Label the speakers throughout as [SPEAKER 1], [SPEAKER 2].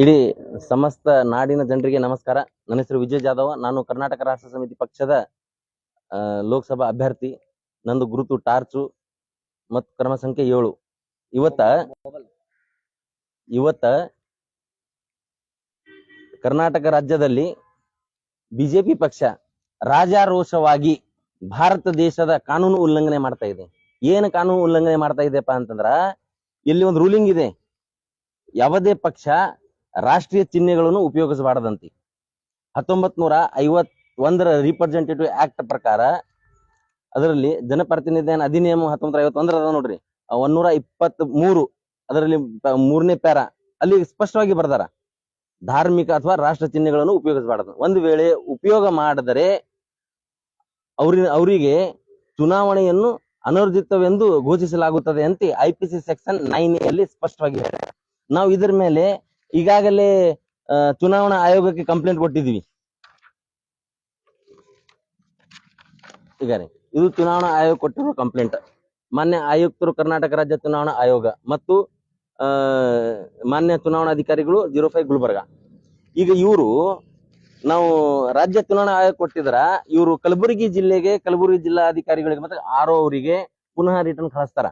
[SPEAKER 1] ಇಡೀ ಸಮಸ್ತ ನಾಡಿನ ಜನರಿಗೆ ನಮಸ್ಕಾರ. ನನ್ನ ಹೆಸರು ವಿಜಯ್ ಜಾಧವ್. ನಾನು ಕರ್ನಾಟಕ ರಾಷ್ಟ್ರ ಸಮಿತಿ ಪಕ್ಷದ ಲೋಕಸಭಾ ಅಭ್ಯರ್ಥಿ, ನಂದು ಗುರುತು ಟಾರ್ಚು ಮತ್ತು ಕ್ರಮ ಸಂಖ್ಯೆ ಏಳು. ಇವತ್ತ ಇವತ್ತ ಕರ್ನಾಟಕ ರಾಜ್ಯದಲ್ಲಿ ಬಿಜೆಪಿ ಪಕ್ಷ ರಾಜಾರೋಷವಾಗಿ ಭಾರತ ದೇಶದ ಕಾನೂನು ಉಲ್ಲಂಘನೆ ಮಾಡ್ತಾ ಇದೆ. ಏನು ಕಾನೂನು ಉಲ್ಲಂಘನೆ ಮಾಡ್ತಾ ಇದೆಪ್ಪ ಅಂತಂದ್ರ, ಇಲ್ಲಿ ಒಂದು ರೂಲಿಂಗ್ ಇದೆ. ಯಾವುದೇ ಪಕ್ಷ ರಾಷ್ಟ್ರೀಯ ಚಿಹ್ನೆಗಳನ್ನು ಉಪಯೋಗಿಸಬಾರದಂತೆ. ಹತ್ತೊಂಬತ್ ನೂರ ಐವತ್ ಒಂದರ ರಿಪ್ರೆಸೆಂಟೇಟಿವ್ ಆಕ್ಟ್ ಪ್ರಕಾರ ಅದರಲ್ಲಿ ಜನಪ್ರತಿನಿಧಿ ಅಧಿನಿಯಮ ಹತ್ತೊಂಬತ್ತು ಐವತ್ತೊಂದರ ಅದ ನೋಡ್ರಿ ಒಂದೂರ ಇಪ್ಪತ್ತ್ ಮೂರು ಅದರಲ್ಲಿ ಮೂರನೇ ಪ್ಯಾರ ಅಲ್ಲಿ ಸ್ಪಷ್ಟವಾಗಿ ಬರ್ದಾರ. ಧಾರ್ಮಿಕ ಅಥವಾ ರಾಷ್ಟ್ರ ಚಿಹ್ನೆಗಳನ್ನು ಉಪಯೋಗಿಸಬಾರದು. ಒಂದು ವೇಳೆ ಉಪಯೋಗ ಮಾಡಿದರೆ ಅವ್ರಿ, ಅವರಿಗೆ ಚುನಾವಣೆಯನ್ನು ಅನರ್ಜಿತವೆಂದು ಘೋಷಿಸಲಾಗುತ್ತದೆ ಅಂತ ಐಪಿಸಿ ಸೆಕ್ಷನ್ ನೈನ್ ಅಲ್ಲಿ ಸ್ಪಷ್ಟವಾಗಿ ಹೇಳಿದೆ. ನಾವು ಇದರ ಮೇಲೆ ಈಗಾಗಲೇ ಚುನಾವಣಾ ಆಯೋಗಕ್ಕೆ ಕಂಪ್ಲೇಂಟ್ ಕೊಟ್ಟಿದ್ದೀವಿ. ಈಗ ಇದು ಚುನಾವಣಾ ಆಯೋಗ ಕೊಟ್ಟಿರುವ ಕಂಪ್ಲೇಂಟ್ ಮಾನ್ಯ ಆಯುಕ್ತರು ಕರ್ನಾಟಕ ರಾಜ್ಯ ಚುನಾವಣಾ ಆಯೋಗ ಮತ್ತು ಮಾನ್ಯ ಚುನಾವಣಾಧಿಕಾರಿಗಳು ಜೀರೋ ಫೈವ್ ಗುಲ್ಬರ್ಗ. ಈಗ ಇವರು, ನಾವು ರಾಜ್ಯ ಚುನಾವಣಾ ಆಯೋಗ ಕೊಟ್ಟಿದ್ರ, ಇವರು ಕಲಬುರಗಿ ಜಿಲ್ಲೆಗೆ ಕಲಬುರಗಿ ಜಿಲ್ಲಾಧಿಕಾರಿಗಳಿಗೆ ಮತ್ತೆ ಆರೋ ಅವರಿಗೆ ಪುನಃ ರಿಟರ್ನ್ ಕಳಿಸ್ತಾರ.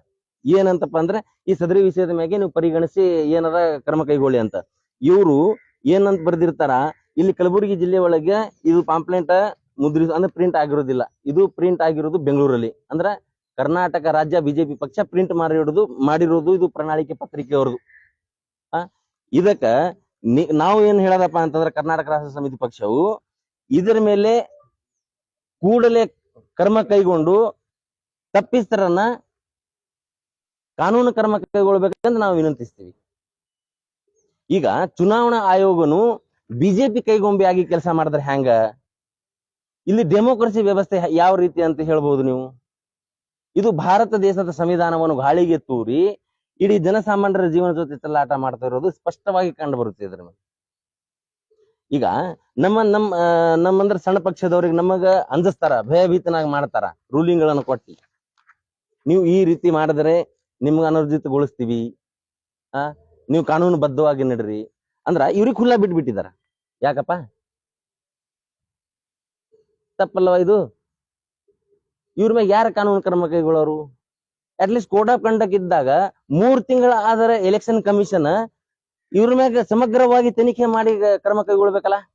[SPEAKER 1] ಏನಂತಪ್ಪ ಅಂದ್ರೆ ಈ ಸದರಿ ವಿಷಯದ ಮ್ಯಾಗೆ ನೀವು ಪರಿಗಣಿಸಿ ಏನಾರ ಕ್ರಮ ಕೈಗೊಳ್ಳಿ ಅಂತ. ಇವರು ಏನಂತ ಬರ್ದಿರ್ತಾರ, ಇಲ್ಲಿ ಕಲಬುರಗಿ ಜಿಲ್ಲೆ ಒಳಗೆ ಇದು ಪಾಂಪ್ಲೆಂಟ್ ಮುದ್ರಿಸ ಅಂದ್ರೆ ಪ್ರಿಂಟ್ ಆಗಿರೋದಿಲ್ಲ. ಇದು ಪ್ರಿಂಟ್ ಆಗಿರೋದು ಬೆಂಗಳೂರಲ್ಲಿ. ಅಂದ್ರೆ ಕರ್ನಾಟಕ ರಾಜ್ಯ ಬಿಜೆಪಿ ಪಕ್ಷ ಪ್ರಿಂಟ್ ಮಾಡಿರೋದು ಮಾಡಿರೋದು ಇದು ಪ್ರಣಾಳಿಕೆ ಪತ್ರಿಕೆ ಅವ್ರದ್ದು. ಆ, ಇದಕ್ಕ ನಾವು ಏನ್ ಹೇಳದಪ್ಪ ಅಂತಂದ್ರೆ ಕರ್ನಾಟಕ ರಾಷ್ಟ್ರ ಸಮಿತಿ ಪಕ್ಷವು ಇದರ ಮೇಲೆ ಕೂಡಲೇ ಕ್ರಮ ಕೈಗೊಂಡು ತಪ್ಪಿಸ್ತರನ್ನ ಕಾನೂನು ಕ್ರಮ ಕೈಗೊಳ್ಬೇಕಂತ ನಾವು ವಿನಂತಿಸ್ತೀವಿ. ಈಗ ಚುನಾವಣಾ ಆಯೋಗನು ಬಿಜೆಪಿ ಕೈಗೊಂಬೆಯಾಗಿ ಕೆಲಸ ಮಾಡಿದ್ರೆ ಹ್ಯಾಂಗ? ಇಲ್ಲಿ ಡೆಮೋಕ್ರಸಿ ವ್ಯವಸ್ಥೆ ಯಾವ ರೀತಿ ಅಂತ ಹೇಳ್ಬಹುದು ನೀವು? ಇದು ಭಾರತ ದೇಶದ ಸಂವಿಧಾನವನ್ನು ಗಾಳಿಗೆ ತೂರಿ ಇಡೀ ಜನಸಾಮಾನ್ಯರ ಜೀವನ ಜೊತೆ ಚೆಲ್ಲಾಟ ಮಾಡ್ತಾ ಇರೋದು ಸ್ಪಷ್ಟವಾಗಿ ಕಂಡು ಬರುತ್ತೆ ಇದ್ರ ಈಗ ನಮ್ಮ ನಮ್ಮ ನಮ್ಮಂದ್ರ ಸಣ್ಣ ಪಕ್ಷದವ್ರಿಗೆ ನಮಗ ಅಂಜಿಸ್ತಾರ ಭಯಭೀತನಾಗಿ ಮಾಡ್ತಾರ ರೂಲಿಂಗ್ಗಳನ್ನು ಕೊಟ್ಟಿ. ನೀವು ಈ ರೀತಿ ಮಾಡಿದ್ರೆ ನಿಮ್ಗೆ ಅನರ್ಜಿತಗೊಳಿಸ್ತೀವಿ, ಆ? ನೀವು ಕಾನೂನು ಬದ್ಧವಾಗಿ ನಡ್ರಿ. ಅಂದ್ರ ಇವ್ರಿಗೆ ಖುಲ್ಲಾ ಬಿಟ್ಬಿಟ್ಟಿದಾರ. ಯಾಕಪ್ಪ? ತಪ್ಪಲ್ಲವ ಇದು? ಇವ್ರ ಮ್ಯಾಗ ಯಾರ ಕಾನೂನು ಕ್ರಮ ಕೈಗೊಳ್ಳೋರು? At least code of conduct ಇದ್ದಾಗ ಮೂರ್ ತಿಂಗಳ ಆದರ ಎಲೆಕ್ಷನ್ ಕಮಿಷನ್ ಇವ್ರ ಮ್ಯಾಗ ಸಮಗ್ರವಾಗಿ ತನಿಖೆ ಮಾಡಿ ಕ್ರಮ ಕೈಗೊಳ್ಬೇಕಲ್ಲ?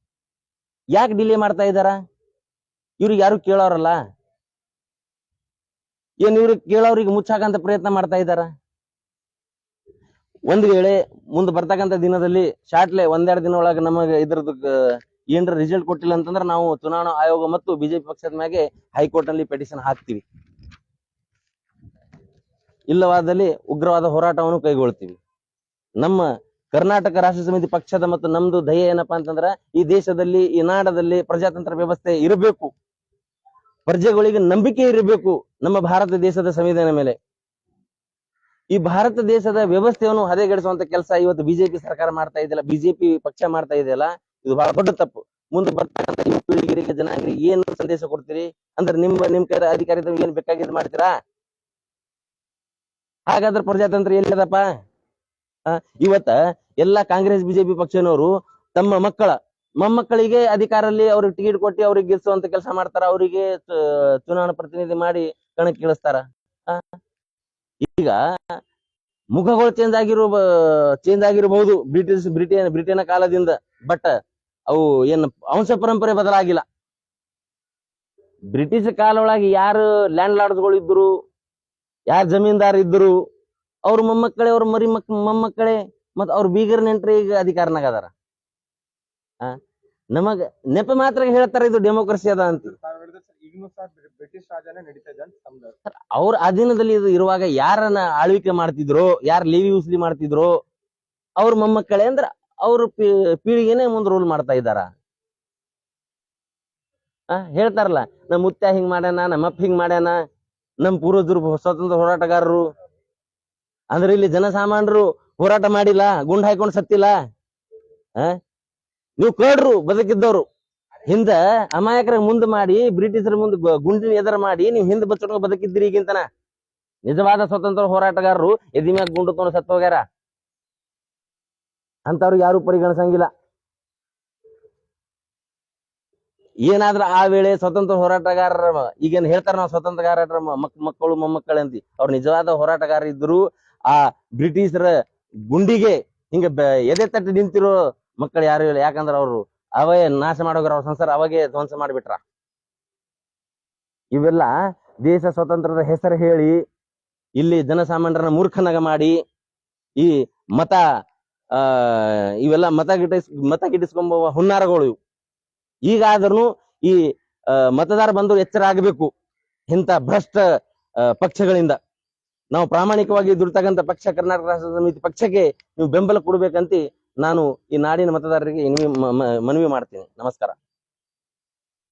[SPEAKER 1] ಯಾಕೆ ಡಿಲೇ ಮಾಡ್ತಾ ಇದಾರ ಇವ್ರಿಗೆ ಯಾರು ಕೇಳೋರಲ್ಲ? ಏನ್ ಇವ್ರಿಗೆ ಕೇಳೋರಿಗೆ ಮುಚ್ಚಾಕಂತ ಪ್ರಯತ್ನ ಮಾಡ್ತಾ ಇದಾರ ಒಂದ್ ವೇಳೆ ಮುಂದ್ ಬರ್ತಕ್ಕಂತ ದಿನದಲ್ಲಿ ಶಾರ್ಟ್ಲೆ ಒಂದೆರಡು ದಿನ ಒಳಗ ನಮಗೆ ಇದ್ರದ್ದು ಏನರ ರಿಸಲ್ಟ್ ಕೊಟ್ಟಿಲ್ಲ ಅಂತಂದ್ರೆ ನಾವು ಚುನಾವಣಾ ಆಯೋಗ ಮತ್ತು ಬಿಜೆಪಿ ಪಕ್ಷದ ಮ್ಯಾಗೆ ಹೈಕೋರ್ಟ್ನಲ್ಲಿ ಪೆಟಿಷನ್ ಹಾಕ್ತಿವಿ. ಇಲ್ಲವಾದಲ್ಲಿ ಉಗ್ರವಾದ ಹೋರಾಟವನ್ನು ಕೈಗೊಳ್ತೀವಿ. ನಮ್ಮ ಕರ್ನಾಟಕ ರಾಷ್ಟ್ರ ಸಮಿತಿ ಪಕ್ಷದ ಮತ್ತು ನಮ್ದು ಧ್ಯೇಯ ಏನಪ್ಪಾ ಅಂತಂದ್ರ ಈ ದೇಶದಲ್ಲಿ, ಈ ನಾಡದಲ್ಲಿ ಪ್ರಜಾತಂತ್ರ ವ್ಯವಸ್ಥೆ ಇರಬೇಕು. ಪ್ರಜೆಗಳಿಗೆ ನಂಬಿಕೆ ಇರಬೇಕು ನಮ್ಮ ಭಾರತ ದೇಶದ ಸಂವಿಧಾನ ಮೇಲೆ. ಈ ಭಾರತ ದೇಶದ ವ್ಯವಸ್ಥೆಯನ್ನು ಹದಗೆಡಿಸುವಂತ ಕೆಲಸ ಇವತ್ತು ಬಿಜೆಪಿ ಸರ್ಕಾರ ಮಾಡ್ತಾ ಇದೆಯಲ್ಲ, ಬಿಜೆಪಿ ಪಕ್ಷ ಮಾಡ್ತಾ ಇದೆಯಲ್ಲ, ಇದು ಬಹಳ ದೊಡ್ಡ ತಪ್ಪು. ಮುಂದೆ ಬರ್ತಕ್ಕಂಥ ಯುವ ಪೀಳಿಗೆರಿಗೆ ಜನಾಂಗರಿಗೆ ಏನು ಸಂದೇಶ ಕೊಡ್ತೀರಿ? ಅಂದ್ರೆ ನಿಮ್ಮ ನಿಮ್ ಕೈ ಅಧಿಕಾರಿ ಏನ್ ಬೇಕಾಗಿದ್ದು ಮಾಡ್ತೀರಾ? ಹಾಗಾದ್ರೆ ಪ್ರಜಾತಂತ್ರ ಎಲ್ಲಿದಪ್ಪ ಇವತ್ತ ಎಲ್ಲಾ ಕಾಂಗ್ರೆಸ್, ಬಿಜೆಪಿ ಪಕ್ಷನವರು ತಮ್ಮ ಮಕ್ಕಳ ಮೊಮ್ಮಕ್ಕಳಿಗೆ ಅಧಿಕಾರಲ್ಲಿ ಅವ್ರಿಗೆ ಟಿಕೆಟ್ ಕೊಟ್ಟು ಅವ್ರಿಗೆ ಗೆಲ್ಸುವಂತ ಕೆಲಸ ಮಾಡ್ತಾರ, ಅವರಿಗೆ ಚುನಾವಣಾ ಪ್ರತಿನಿಧಿ ಮಾಡಿ ಕಣಕ್ಕೆ ಇಳಿಸ್ತಾರ. ಈಗ ಮುಖಗಳು ಚೇಂಜ್ ಆಗಿರೋ ಚೇಂಜ್ ಆಗಿರಬಹುದು ಬ್ರಿಟಿಷ್, ಬ್ರಿಟೇನ್, ಬ್ರಿಟನ್ ಕಾಲದಿಂದ ಬಟ್ ಅವು ಏನ್ ವಂಶ ಪರಂಪರೆ ಬದಲಾಗಿಲ್ಲ. ಬ್ರಿಟಿಷ್ ಕಾಲ ಯಾರು ಲ್ಯಾಂಡ್ ಲಾರ್ಡ್ಸ್ಗಳು ಇದ್ರು ಯಾರು ಜಮೀನ್ದಾರ್ ಇದ್ರು ಅವ್ರ ಮೊಮ್ಮಕ್ಕಳೇ, ಅವ್ರ ಮರಿ ಮಕ್, ಮೊಮ್ಮಕ್ಕಳೇ ಮತ್ ಅವ್ರ ಬೀಗರ್ ನೆಂಟ್ರಿ ಈಗ ಅಧಿಕಾರನಾಗ ಅದಾರ. ನಮಗ ನೆಪ ಮಾತ್ರ ಹೇಳ್ತಾರ ಇದು ಡೆಮೋಕ್ರಸಿ ಅದ ಅಂತ. ಅವ್ರ ಅಧೀನದಲ್ಲಿ ಇದು ಇರುವಾಗ ಯಾರನ್ನ ಆಳ್ವಿಕೆ ಮಾಡ್ತಿದ್ರು, ಯಾರು ಲೀವಿ ಉಸ್ಲಿ ಮಾಡ್ತಿದ್ರು, ಅವ್ರ ಮೊಮ್ಮಕ್ಕಳೇ ಅಂದ್ರ ಅವ್ರ ಪೀಳಿಗೆನೆ ಮುಂದ್ ರೂಲ್ ಮಾಡ್ತಾ ಇದಾರ ಆ, ಹೇಳ್ತಾರಲ್ಲ ನಮ್ಮ ಮುತ್ಯ ಹಿಂಗ್ ಮಾಡ್ಯಾನ ನಮ್ಮಪ್ಪ ಹಿಂಗ್ ಮಾಡ್ಯಾನ, ನಮ್ ಪೂರ್ವಜರು ಸ್ವತಂತ್ರ ಹೋರಾಟಗಾರರು, ಅಂದ್ರೆ ಇಲ್ಲಿ ಜನಸಾಮಾನ್ಯರು ಹೋರಾಟ ಮಾಡಿಲ್ಲ, ಗುಂಡ್ ಹಾಕೊಂಡ್ ಸತ್ತಿಲ್ಲ ನೀವು ಕಡ್ರು ಬದುಕಿದ್ದವ್ರು. ಹಿಂದ ಅಮಾಯಕರ ಮುಂದೆ ಮಾಡಿ, ಬ್ರಿಟಿಷರ ಮುಂದೆ ಗುಂಡಿನ ಎದರ ಮಾಡಿ, ನೀವು ಹಿಂದೆ ಬಚ್ಚಿಟ್ಕೊಂಡು ಬದುಕಿದ್ದೀರಿ ಈಗಿಂತನ. ನಿಜವಾದ ಸ್ವತಂತ್ರ ಹೋರಾಟಗಾರರು, ಎದಿ ಮ್ಯಾಗ ಗುಂಡು ತೊಗೊಂಡು ಸತ್ತು ಹೋಗ್ಯಾರ. ಅಂತವ್ರಿಗೆ ಯಾರು ಪರಿಗಣಿಸಂಗಿಲ್ಲ. ಏನಾದ್ರ ಆ ವೇಳೆ ಸ್ವತಂತ್ರ ಹೋರಾಟಗಾರರ ಈಗೇನ್ ಹೇಳ್ತಾರ ನಾವು ಸ್ವತಂತ್ರ ಹೋರಾಟಗಾರರ ಮಕ್ ಮಕ್ಕಳು, ಮೊಮ್ಮಕ್ಕಳು ಅಂತಿ. ಅವ್ರು ನಿಜವಾದ ಹೋರಾಟಗಾರ ಇದ್ರು ಆ ಬ್ರಿಟಿಷರ ಗುಂಡಿಗೆ ಹಿಂಗ ಎದೆ ತಟ್ಟಿ ನಿಂತಿರೋ ಮಕ್ಕಳು ಯಾರು ಇಲ್ಲ. ಯಾಕಂದ್ರೆ ಅವರು ಅವೇ ನಾಶ ಮಾಡೋಗ್ರ ಅವ್ರ ಸಂಸಾರ ಅವಾಗೆ ಧ್ವಂಸ ಮಾಡಿಬಿಟ್ರ. ಇವೆಲ್ಲ ದೇಶ ಸ್ವತಂತ್ರದ ಹೆಸರು ಹೇಳಿ, ಇಲ್ಲಿ ಜನಸಾಮಾನ್ಯರನ್ನ ಮೂರ್ಖನಾಗ ಮಾಡಿ, ಈ ಮತ, ಆ, ಇವೆಲ್ಲ ಮತ ಗಿಟ್ಟಿಸ್, ಮತ ಗಿಟ್ಟಿಸ್ಕೊಂಬ ಹುನ್ನಾರಗಳು ಇವು. ಈಗಾದ್ರೂ ಈ ಮತದಾರ ಬಂದು ಎಚ್ಚರ ಆಗಬೇಕು ಇಂಥ ಭ್ರಷ್ಟ ಪಕ್ಷಗಳಿಂದ. ನಾವು ಪ್ರಾಮಾಣಿಕವಾಗಿ ದುಡಿತಕ್ಕಂಥ ಪಕ್ಷ ಕರ್ನಾಟಕ ರಾಷ್ಟ್ರ ಸಮಿತಿ ಪಕ್ಷಕ್ಕೆ ನೀವು ಬೆಂಬಲ ಕೊಡ್ಬೇಕಂತ ನಾನು ಈ ನಾಡಿನ ಮತದಾರರಿಗೆ ಮನವಿ- ಮಾಡ್ತೀನಿ. ನಮಸ್ಕಾರ.